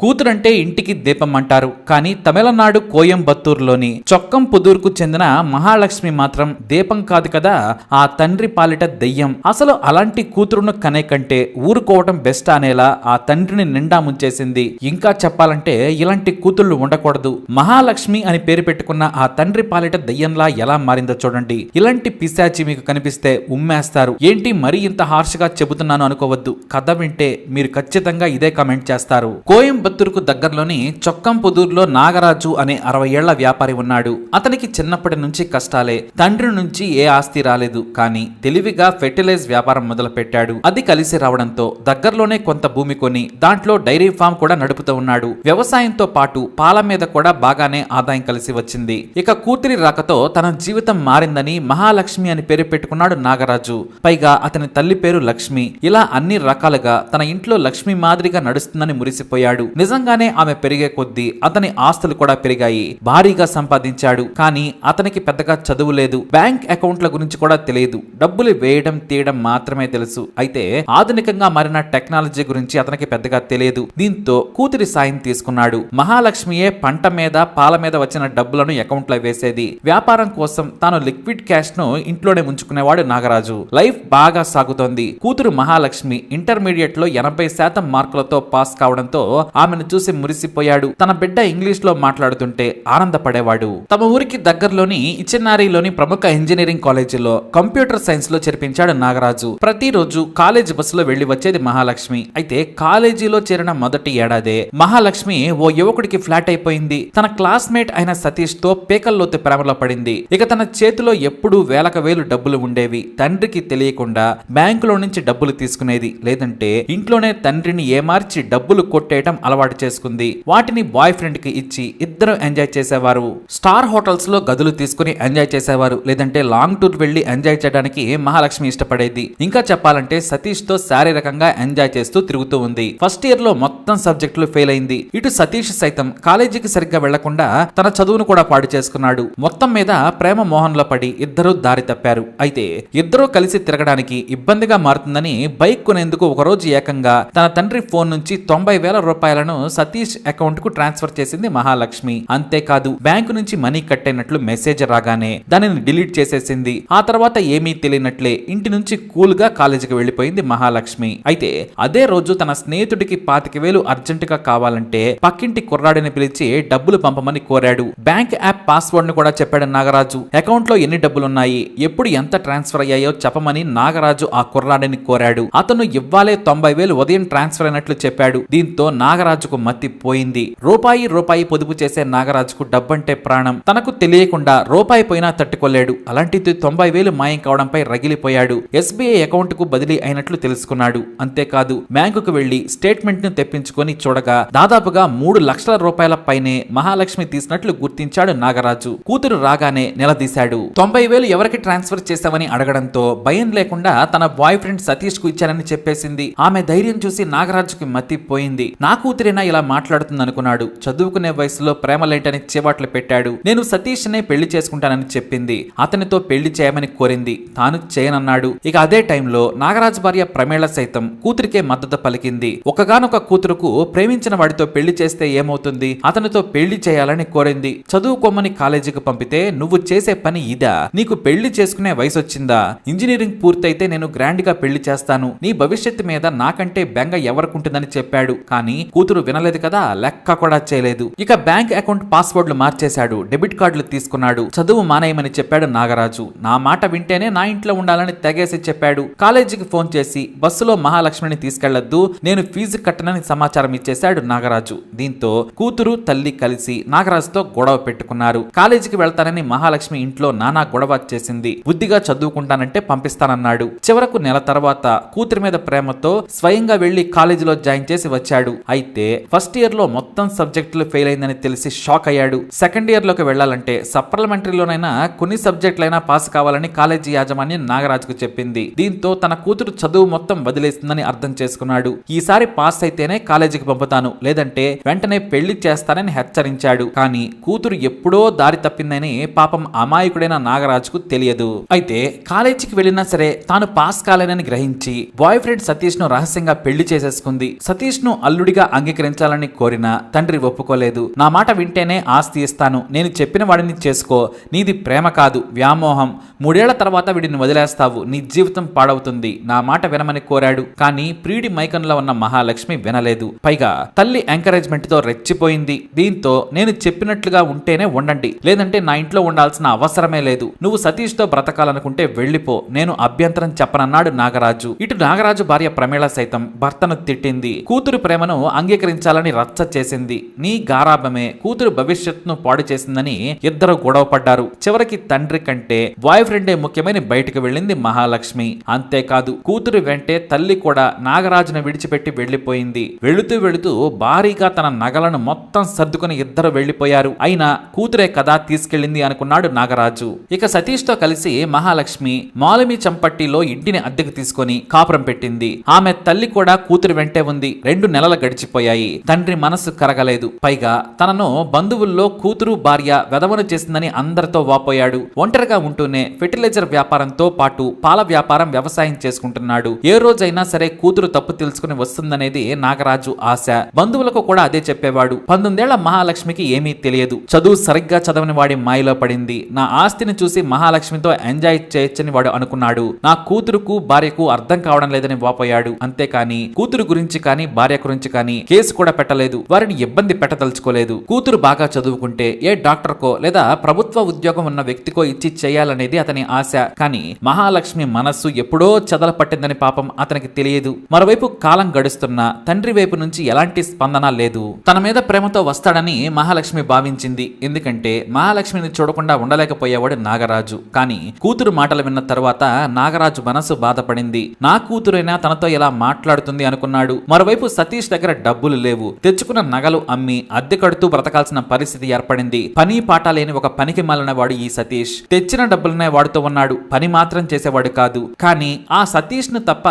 కూతురంటే ఇంటికి దీపం అంటారు. కానీ తమిళనాడు కోయంబత్తూరులోని చొక్కం పుదూరుకు చెందిన మహాలక్ష్మి మాత్రం దీపం కాదు కదా ఆ తండ్రి పాలిట దెయ్యం. అసలు అలాంటి కూతురును కనే కంటే ఊరుకోవటం బెస్ట్ అనేలా ఆ తండ్రిని నిండా ముంచేసింది. ఇంకా చెప్పాలంటే ఇలాంటి కూతుళ్ళు ఉండకూడదు. మహాలక్ష్మి అని పేరు పెట్టుకున్న ఆ తండ్రి పాలిట దెయ్యంలా ఎలా మారిందో చూడండి. ఇలాంటి పిశాచి మీకు కనిపిస్తే ఉమ్మేస్తారు. ఏంటి మరీ ఇంత హార్ష్గా చెబుతున్నాను అనుకోవద్దు. కథ వింటే మీరు ఖచ్చితంగా ఇదే కమెంట్ చేస్తారు. కోయంబత్తూరుకు దగ్గరలోని చొక్కంపుదూరులో నాగరాజు అనే అరవై ఏళ్ళ వ్యాపారి ఉన్నాడు. అతనికి చిన్నప్పటి నుంచి కష్టాలే. తండ్రి నుంచి ఏ ఆస్తి రాలేదు. కానీ తెలివిగా ఫెర్టిలైజ్ వ్యాపారం మొదలు పెట్టాడు అది కలిసి రావడంతో దగ్గరలోనే కొంత భూమి కొని దాంట్లో డైరీ ఫామ్ కూడా నడుపుతూ ఉన్నాడు. వ్యవసాయంతో పాటు పాల మీద కూడా బాగానే ఆదాయం కలిసి వచ్చింది. ఇక కూతురి రాకతో తన జీవితం మారిందని మహాలక్ష్మి అని పేరు పెట్టుకున్నాడు నాగరాజు. పైగా అతని తల్లి పేరు లక్ష్మి. ఇలా అన్ని రకాలుగా తన ఇంట్లో లక్ష్మి మాదిరిగా నడుస్తుందని మురిసిపోయాడు. నిజంగానే ఆమె పెరిగే కొద్దీ అతని ఆస్తులు కూడా పెరిగాయి. భారీగా సంపాదించాడు. కానీ అతనికి పెద్దగా చదువు లేదు. బ్యాంక్ అకౌంట్ల గురించి కూడా తెలియదు. డబ్బులు వేయడం తీయడం మాత్రమే తెలుసు. అయితే ఆధునికంగా మారిన టెక్నాలజీ గురించి అతనికి పెద్దగా తెలియదు. దీంతో కూతురి సాయం తీసుకున్నాడు. మహాలక్ష్మియే పంట మీద పాల మీద వచ్చిన డబ్బులను అకౌంట్లో వేసేది. వ్యాపారం కోసం తాను లిక్విడ్ క్యాష్ను ఇంట్లోనే ఉంచుకునేవాడు నాగరాజు. లైఫ్ బాగా సాగుతోంది. కూతురు మహాలక్ష్మి ఇంటర్మీడియట్లో ఎనభై శాతం మార్కులతో పాస్ కావడంతో ఆమెను చూసి మురిసిపోయాడు. తన బిడ్డ ఇంగ్లీష్లో మాట్లాడుతుంటే ఆనందపడేవాడు. తమ ఊరికి దగ్గరలోని ఇచ్చినారిలోని ప్రముఖ ఇంజనీరింగ్ కాలేజీలో కంప్యూటర్ సైన్స్లో చేర్పించాడు నాగరాజు. ప్రతిరోజు కాలేజీ బస్సులో వెళ్ళి వచ్చేది మహాలక్ష్మి. అయితే కాలేజీలో చేరిన మొదటి ఏడాదే మహాలక్ష్మి ఓ యువకుడికి ఫ్లాట్ అయిపోయింది. తన క్లాస్మేట్ అయిన సతీష్తో పేకల్లోతు ప్రేమలో పడింది. ఇక తన చేతిలో ఎప్పుడూ వేలక వేలు డబ్బులు ఉండేవి. తండ్రికి తెలియకుండా బ్యాంకులో నుంచి డబ్బులు తీసుకునేది. లేదంటే ఇంట్లోనే తండ్రిని ఏమార్చి డబ్బులు కొట్టేయటం అలవాటు చేసుకుంది. వాటిని బాయ్ ఫ్రెండ్కి ఇచ్చి ఇద్దరు ఎంజాయ్ చేసేవారు. స్టార్ హోటల్స్లో గదులు తీసుకుని ఎంజాయ్ చేసేవారు. లేదంటే లాంగ్ టూర్ వెళ్ళి ఎంజాయ్ చేయడానికి మహాలక్ష్మి ఇష్టపడేది. ఇంకా చెప్పాలంటే సతీష్తో శారీరకంగా ఎంజాయ్ చేస్తూ తిరుగుతూ ఉంది. ఫస్ట్ ఇయర్లో మొత్తం సబ్జెక్టులు ఫెయిల్ అయింది. ఇటు సతీష్ సైతం కాలేజీకి సరిగ్గా వెళ్ళకుండా తన చదువును కూడా పాడు చేసుకున్నాడు. మొత్తం మీద ప్రేమ మోహంలో పడి ఇద్దరూ దారి తప్పారు. అయితే ఇద్దరూ కలిసి తిరగడానికి ఇబ్బందిగా మారుతుందని బైక్ కొనేందుకు ఒకరోజు ఏకంగా తన తండ్రి ఫోన్ నుంచి తొంభై వేల రూపాయలను సతీష్ అకౌంట్కు ట్రాన్స్ఫర్ చేసింది మహాలక్ష్మి. అంతేకాదు బ్యాంకు నుంచి మనీ కట్టైనట్లు మెసేజ్ రాగానే దానిని డిలీట్ చేసేసింది. ఆ తర్వాత ఏమీ తెలియనట్లే ఇంటి నుంచి కూల్గా కాలేజీకి వెళ్ళిపోయింది మహాలక్ష్మి. అయితే అదే రోజు తన స్నేహితుడికి పాతిక వేలు అర్జెంట్గా కావాలంటే పక్కింటి కుర్రాడిని పిలిచి డబ్బులు పంపమని కోరాడు. బ్యాంక్ యాప్ పాస్వర్డ్ను కూడా చెప్పాడు నాగరాజు. అకౌంట్లో ఎన్ని డబ్బులున్నాయి ఎప్పుడు ఎంత ట్రాన్స్ఫర్ అయ్యాయో చెప్పమని నాగరాజు ఆ కుర్రాడిని కోరాడు. అతను ఇవ్వాలే తొంభై వేలు ఉదయం ట్రాన్స్ఫర్ అయినట్లు చెప్పాడు. దీంతో నాగరాజు నాగరాజుకు మత్తి పోయింది. రూపాయి రూపాయి పొదుపు చేసే నాగరాజుకు డబ్బంటే ప్రాణం. తనకు తెలియకుండా రూపాయి పోయినా తట్టుకోలేడు. అలాంటిది తొంభై వేలు మాయం కావడంపై రగిలిపోయాడు. ఎస్బీఐ అకౌంట్కు బదిలీ అయినట్లు తెలుసుకున్నాడు. అంతేకాదు బ్యాంకుకు వెళ్ళి స్టేట్మెంట్ను తెప్పించుకొని చూడగా దాదాపుగా మూడు లక్షల రూపాయల పైనే మహాలక్ష్మి తీసినట్లు గుర్తించాడు నాగరాజు. కూతురు రాగానే నిలదీశాడు. తొంభై వేలు ఎవరికి ట్రాన్స్ఫర్ చేశామని అడగడంతో భయం లేకుండా తన బాయ్ ఫ్రెండ్ సతీష్కు ఇచ్చానని చెప్పేసింది. ఆమె ధైర్యం చూసి నాగరాజుకి మతిపోయింది నా కూతురైనా ఇలా మాట్లాడుతుంది అనుకున్నాడు చదువుకునే వయసులో ప్రేమలేంటని చేవాట్లు పెట్టాడు. నేను సతీష్ నే పెళ్ళి చేసుకుంటానని చెప్పింది. అతనితో పెళ్ళి చేయమని కోరింది. తాను చేయనన్నాడు. ఇక అదే టైంలో నాగరాజ్ భార్య ప్రమేళ సైతం కూతురికే మద్దతు పలికింది. ఒకగానొక కూతురుకు ప్రేమించిన వాడితో పెళ్ళి చేస్తే ఏమవుతుంది? అతనితో పెళ్ళి చేయాలని కోరింది. చదువుకోమని కాలేజీకి పంపితే నువ్వు చేసే పని ఇదా? నీకు పెళ్ళి చేసుకునే వయసు వచ్చిందా ఇంజనీరింగ్ పూర్తయితే నేను గ్రాండ్గా పెళ్ళి చేస్తాను. నీ భవిష్యత్తు మీద నాకంటే బెంగ ఎవరికుంటుందని చెప్పాడు. కానీ కూతురు వినలేదు కదా లెక్క కూడా చేయలేదు. ఇక బ్యాంక్ అకౌంట్ పాస్వర్డ్లు మార్చేశాడు డెబిట్ కార్డులు తీసుకున్నాడు. చదువు మానేయమని చెప్పాడు నాగరాజు. నా మాట వింటేనే నా ఇంట్లో ఉండాలని తెగేసి చెప్పాడు. కాలేజీకి ఫోన్ చేసి బస్సులో మహాలక్ష్మిని తీసుకెళ్ళొద్దు నేను ఫీజు కట్టనని సమాచారం ఇచ్చేశాడు నాగరాజు. దీంతో కూతురు తల్లి కలిసి నాగరాజుతో గొడవ పెట్టుకున్నారు. కాలేజీకి వెళ్తానని మహాలక్ష్మి ఇంట్లో నానా గొడవ చేసింది. బుద్ధిగా చదువుకుంటానంటే పంపిస్తానన్నాడు. చివరకు నెల తర్వాత కూతురు మీద ప్రేమతో స్వయంగా వెళ్ళి కాలేజీలో జాయిన్ చేసి వచ్చాడు. అయితే ఫస్ట్ ఇయర్లో మొత్తం సబ్జెక్టులు ఫెయిల్ అయిందని తెలిసి షాక్ అయ్యాడు. సెకండ్ ఇయర్లోకి వెళ్ళాలంటే సప్లిమెంటరీలోనైనా కొన్ని సబ్జెక్టులైనా పాస్ కావాలని కాలేజీ యాజమాన్యం నాగరాజుకు చెప్పింది. దీంతో తన కూతురు చదువు మొత్తం వదిలేస్తుందని అర్థం చేసుకున్నాడు. ఈసారి పాస్ అయితేనే కాలేజీకి పంపుతాను. లేదంటే వెంటనే పెళ్ళి చేస్తానని హెచ్చరించాడు. కానీ కూతురు ఎప్పుడో దారి తప్పిందని పాపం అమాయకుడైన నాగరాజుకు తెలియదు. అయితే కాలేజీకి వెళ్ళినా సరే తాను పాస్ కాలేనని గ్రహించి బాయ్ ఫ్రెండ్ సతీష్ను రహస్యంగా పెళ్ళి చేసేసుకుంది. సతీష్ను అల్లుడిగా అంగీ అంగీకరించాలని కోరినా తండ్రి ఒప్పుకోలేదు. నా మాట వింటేనే ఆస్తి ఇస్తాను. నేను చెప్పిన వాడిని చేసుకో. నీది ప్రేమ కాదు వ్యామోహం. మూడేళ్ళ తర్వాత వీడిని వదిలేస్తావు. నీ జీవితం పాడవుతుంది. నా మాట వినమని కోరాడు. కానీ ప్రియుడి మైకంలో ఉన్న మహాలక్ష్మి వినలేదు. పైగా తల్లి ఎంకరేజ్మెంట్తో రెచ్చిపోయింది. దీంతో నేను చెప్పినట్లుగా ఉంటేనే ఉండండి. లేదంటే నా ఇంట్లో ఉండాల్సిన అవసరమే లేదు. నువ్వు సతీష్తో బ్రతకాలనుకుంటే వెళ్ళిపో. నేను అభ్యంతరం చెప్పనన్నాడు నాగరాజు. ఇటు నాగరాజు భార్య ప్రమేళ సైతం భర్తను తిట్టింది. కూతురు ప్రేమను అంగీకరించాలని రచ్చ చేసింది. నీ గారాభమే కూతురు భవిష్యత్తును పాడు చేసిందని ఇద్దరు గొడవ పడ్డారు. చివరికి తండ్రి కంటే బాయ్ ఫ్రెండే ముఖ్యమైన బయటకు వెళ్ళింది మహాలక్ష్మి. అంతేకాదు కూతురు వెంటే తల్లి కూడా నాగరాజును విడిచిపెట్టి వెళ్ళిపోయింది వెళుతూ వెళుతూ భారీగా తన నగలను మొత్తం సర్దుకుని ఇద్దరు వెళ్ళిపోయారు అయినా కూతురే కదా తీసుకెళ్ళింది అనుకున్నాడు నాగరాజు. ఇక సతీష్తో కలిసి మహాలక్ష్మి మాలమి చంపట్టిలో ఇంటిని అద్దెకు తీసుకొని కాపురం పెట్టింది. ఆమె తల్లి కూడా కూతురు వెంటే ఉంది. రెండు నెలలు గడిచిపోయాయి తండ్రి మనసు కరగలేదు. పైగా తనను బంధువుల్లో కూతురు భార్య వెదవను చేసిందని అందరితో వాపోయాడు. ఒంటరిగా ఉంటూనే ఫెర్టిలైజర్ వ్యాపారంతో పాటు పాల వ్యాపారం వ్యవసాయం చేసుకుంటున్నాడు. ఏ రోజైనా సరే కూతురు తప్పు తెలుసుకుని వస్తుందనేది నాగరాజు ఆశ. బంధువులకు కూడా అదే చెప్పేవాడు. పంతొమ్మిదేళ్ళ మహాలక్ష్మికి ఏమీ తెలియదు. చదువు సరిగ్గా చదవని వాడి మాయలో పడింది. నా ఆస్తిని చూసి మహాలక్ష్మితో ఎంజాయ్ చేయొచ్చని వాడు అనుకున్నాడు. నా కూతురుకు భార్యకు అర్థం కావడం లేదని వాపోయాడు. అంతేకాని కూతురు గురించి కానీ భార్య గురించి కానీ కేసు కూడా పెట్టలేదు. వారిని ఇబ్బంది పెట్టదలుచుకోలేదు. కూతురు బాగా చదువుకుంటే ఏ డాక్టర్కో లేదా ప్రభుత్వ ఉద్యోగం ఉన్న వ్యక్తికో ఇచ్చి చేయాలనేది అతని ఆశ. కానీ మహాలక్ష్మి మనస్సు ఎప్పుడో చదల పట్టిందని పాపం అతనికి తెలియదు. మరోవైపు కాలం గడుస్తున్నా తండ్రి వైపు నుంచి ఎలాంటి స్పందన లేదు. తన మీద ప్రేమతో వస్తాడని మహాలక్ష్మి భావించింది. ఎందుకంటే మహాలక్ష్మిని చూడకుండా ఉండలేకపోయేవాడు నాగరాజు. కానీ కూతురు మాటలు విన్న తరువాత నాగరాజు మనసు బాధపడింది. నా కూతురైనా తనతో ఇలా మాట్లాడుతుంది అనుకున్నాడు. మరోవైపు సతీష్ దగ్గర డబ్బులు లేవు. తెచ్చుకున్న నగలు అమ్మి అద్దె కడుతూ బ్రతకాల్సిన పరిస్థితి ఏర్పడింది. పని పాట లేని ఒక పనికి మాలిన వాడు ఈ సతీష్. తెచ్చిన డబ్బులనే వాడుతూ ఉన్నాడు. పని మాత్రం చేసేవాడు కాదు. కానీ ఆ సతీష్ను తప్ప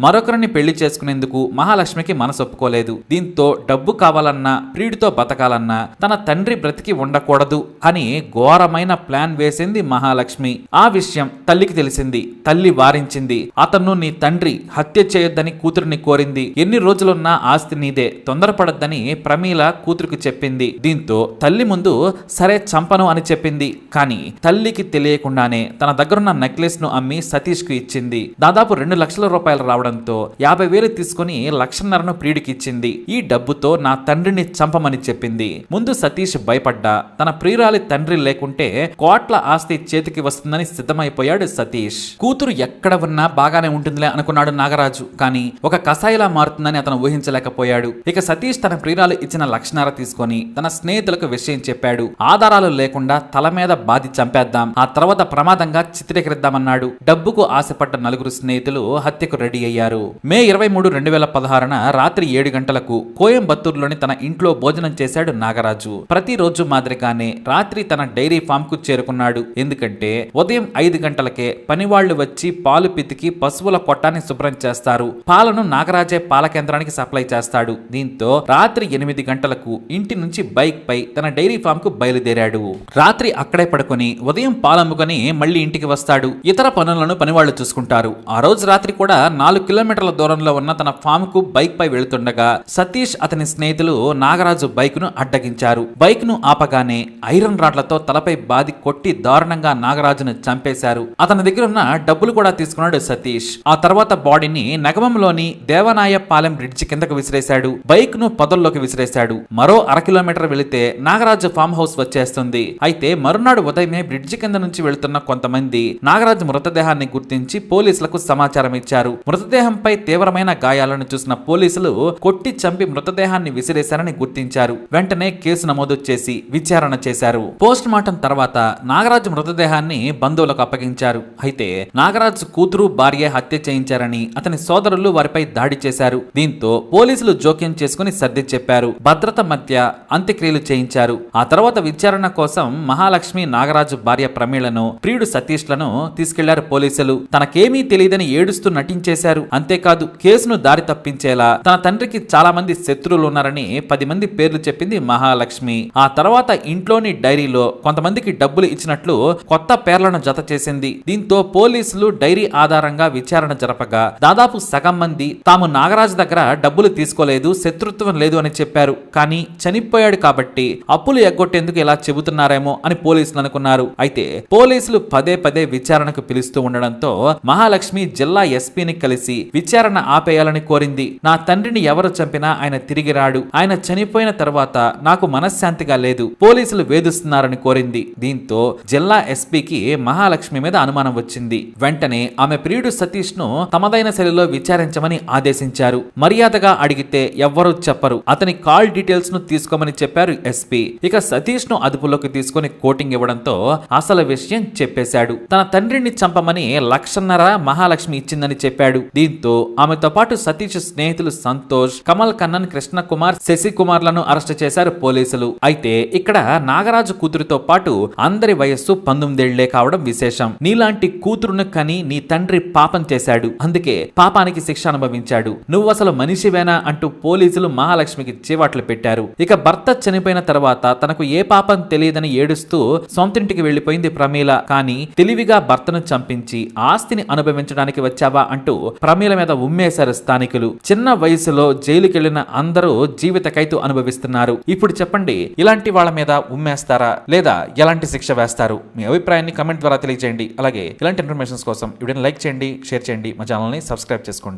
మరొకరిని పెళ్ళి చేసుకునేందుకు మహాలక్ష్మికి మనసొప్పుకోలేదు దీంతో డబ్బు కావాలన్నా ప్రియుడితో బతకాలన్నా తన తండ్రి బ్రతికి ఉండకూడదు అని ఘోరమైన ప్లాన్ వేసింది మహాలక్ష్మి. ఆ విషయం తల్లికి తెలిసింది. తల్లి వారించింది. అతను నీ తండ్రి హత్య చేయొద్దని కూతురిని కోరింది. ఎన్ని రోజులున్నా ఆస్తి నీదే. తొందరపడద్దని ప్రమీల కూతురికి చెప్పింది. దీంతో తల్లి ముందు సరే చంపను అని చెప్పింది. కానీ తల్లికి తెలియకుండానే తన దగ్గరున్న నెక్లెస్ను అమ్మి సతీష్కు ఇచ్చింది. దాదాపు రెండు లక్షల రూపాయలు రావడంతో యాభై వేలు తీసుకుని లక్షన్నరను ప్రియుడికి ఇచ్చింది. ఈ డబ్బుతో నా తండ్రిని చంపమని చెప్పింది. ముందు సతీష్ భయపడ్డా. తన ప్రియురాలి తండ్రి లేకుంటే కోట్ల ఆస్తి చేతికి వస్తుందని సిద్ధమైపోయాడు సతీష్. కూతురు ఎక్కడ ఉన్నా బాగానే ఉంటుందిలే అనుకున్నాడు నాగరాజు. కానీ ఒక కసాయిలా మారుతుందని అతను ఊహించలేకపోయాడు. ఇక సతీష్ తన ప్రియురాలు ఇచ్చిన లక్షణార తీసుకొని తన స్నేహితులకు విషయం చెప్పాడు. ఆధారాలు లేకుండా తల మీద బాధి చంపేద్దాం ఆ తర్వాత ప్రమాదంగా చిత్రీకరిద్దామన్నాడు. డబ్బుకు ఆశపడ్డ నలుగురు స్నేహితులు హత్యకు రెడీ అయ్యారు. మే ఇరవై మూడు రెండు వేల పదహారున రాత్రి ఏడు గంటలకు కోయంబత్తూరులోని తన ఇంట్లో భోజనం చేశాడు నాగరాజు. ప్రతిరోజు మాదిరిగానే రాత్రి తన డైరీ ఫామ్కు చేరుకున్నాడు. ఎందుకంటే ఉదయం ఐదు గంటలకే పనివాళ్ళు వచ్చి పాలు పితికి పశువుల కొట్టాన్ని శుభ్రం చేస్తారు. పాలను నాగరాజే పాల కేంద్రానికి సప్లై చేస్తాడు. దీంతో రాత్రి ఎనిమిది గంటలకు ఇంటి నుంచి బైక్ పై తన డైరీ ఫామ్కు బయలుదేరాడు. రాత్రి అక్కడే పడుకొని ఉదయం పాలమ్ముకొని మళ్ళీ ఇంటికి వస్తాడు. ఇతర పనులను పనివాళ్ళు చూసుకుంటారు. ఆ రోజు రాత్రి కూడా నాలుగు కిలోమీటర్ల దూరంలో ఉన్న తన ఫామ్కు బైక్ పై వెళుతుండగా సతీష్ అతని స్నేహితులు నాగరాజు బైక్ను అడ్డగించారు. బైక్ను ఆపగానే ఐరన్ రాడ్లతో తలపై బాది కొట్టి దారుణంగా నాగరాజును చంపేశారు. అతని దగ్గర ఉన్న డబ్బులు కూడా తీసుకున్నాడు సతీష్. ఆ తర్వాత బాడీని నగమంలోని దేవనాయ పాలెం బ్రిడ్జి కిందకు విసిరేశాడు. బైక్ను పొదల్లోకి విసిరేశాడు. మరో అరకిలోమీటర్ వెళితే నాగరాజు ఫామ్ హౌస్ వచ్చేస్తుంది. అయితే మరునాడు ఉదయమే బ్రిడ్జి కింద నుంచి వెళుతున్న కొంతమంది నాగరాజు మృతదేహాన్ని గుర్తించి పోలీసులకు సమాచారం ఇచ్చారు. మృతదేహంపై తీవ్రమైన గాయాలను చూసిన పోలీసులు కొట్టి చంపి మృతదేహాన్ని విసిరేశారని గుర్తించారు. వెంటనే కేసు నమోదు చేసి విచారణ చేశారు. పోస్ట్ మార్టం తర్వాత నాగరాజు మృతదేహాన్ని బంధువులకు అప్పగించారు. అయితే నాగరాజు కూతురు భార్య హత్య చేయించారని అతని సోదరులు వారిపై దాడి చేశారు. దీంతో పోలీసులు జోక్యం చేసుకుని సర్ది చెప్పారు. భద్రత మధ్య అంత్యక్రియలు చేయించారు. ఆ తర్వాత విచారణ కోసం మహాలక్ష్మి నాగరాజు భార్య ప్రమీలను ప్రియుడు సతీష్లను తీసుకెళ్ళారు పోలీసులు. తనకేమీ తెలియదని ఏడుస్తూ నటించేశారు. అంతేకాదు కేసును దారి తప్పించేలా తన తండ్రికి చాలా మంది శత్రువులు ఉన్నారని పది మంది పేర్లు చెప్పింది మహాలక్ష్మి. ఆ తర్వాత ఇంట్లోని డైరీలో కొంతమందికి డబ్బులు ఇచ్చినట్లు కొత్త పేర్లను జత చేసింది. దీంతో పోలీసులు డైరీ ఆధారంగా విచారణ జరపగా దాదాపు సగం మంది తాము నాగరాజు దగ్గర డబ్బులు తీసుకోలేదు. లేదు శత్రుత్వం లేదు అని చెప్పారు. కానీ చనిపోయాడు కాబట్టి అప్పులు ఎగ్గొట్టేందుకు ఇలా చెబుతున్నారేమో అని పోలీసులు అనుకున్నారు. అయితే పోలీసులు పదే పదే విచారణకు పిలుస్తూ ఉండడంతో మహాలక్ష్మి జిల్లా ఎస్పీని కలిసి విచారణ ఆపేయాలని కోరింది. నా తండ్రిని ఎవరు చంపినా ఆయన తిరిగి రాడు. ఆయన చనిపోయిన తర్వాత నాకు మనశ్శాంతిగా లేదు. పోలీసులు వేధిస్తున్నారని కోరింది. దీంతో జిల్లా ఎస్పీకి మహాలక్ష్మి మీద అనుమానం వచ్చింది. వెంటనే ఆమె ప్రియుడు సతీష్ను తమదైన శైలిలో విచారించమని ఆదేశించారు. మర్యాదగా అడిగితే ఎవ్వరూ చెప్పరు. అతని కాల్ డీటెయిల్స్ను తీసుకోమని చెప్పారు ఎస్పీ. ఇక సతీష్ను అదుపులోకి తీసుకుని కోటింగ్ ఇవ్వడంతో అసలు విషయం చెప్పేశాడు. తన తండ్రిని చంపమని లక్షన్నర మహాలక్ష్మి ఇచ్చిందని చెప్పాడు. దీంతో ఆమెతో పాటు సతీష్ స్నేహితులు సంతోష్ కమల్ కన్నన్ కృష్ణ కుమార్ శశి కుమార్లను అరెస్ట్ చేశారు పోలీసులు. అయితే ఇక్కడ నాగరాజు కూతురితో పాటు అందరి వయస్సు పంతొమ్మిదేళ్ళే కావడం విశేషం. నీలాంటి కూతురును కని నీ తండ్రి పాపం చేశాడు. అందుకే పాపానికి శిక్ష అనుభవించాడు. నువ్వు అసలు మనిషివేనా అంటూ పోలీసులు మహాలక్ష్మికి చేవాట్లు పెట్టారు. ఇక భర్త చనిపోయిన తర్వాత తనకు ఏ పాపం తెలియదని ఏడుస్తూ సొంతింటికి వెళ్ళిపోయింది ప్రమీల. కానీ తెలివిగా భర్తను చంపించి ఆస్తిని అనుభవించడానికి వచ్చావా అంటూ ప్రమీల మీద ఉమ్మేశారు స్థానికులు. చిన్న వయసులో జైలుకెళ్ళిన అందరూ జీవిత ఖైతు అనుభవిస్తున్నారు. ఇప్పుడు చెప్పండి ఇలాంటి వాళ్ళ మీద ఉమ్మేస్తారా? లేదా ఎలాంటి శిక్ష వేస్తారు? మీ అభిప్రాయాన్ని కమెంట్ ద్వారా తెలియజేయండి అలాగే ఇలాంటి ఇన్ఫర్మేషన్స్ కోసం వీడియోని లైక్ చేయండి షేర్ చేయండి. మా ఛానల్ని సబ్స్క్రైబ్ చేసుకోండి.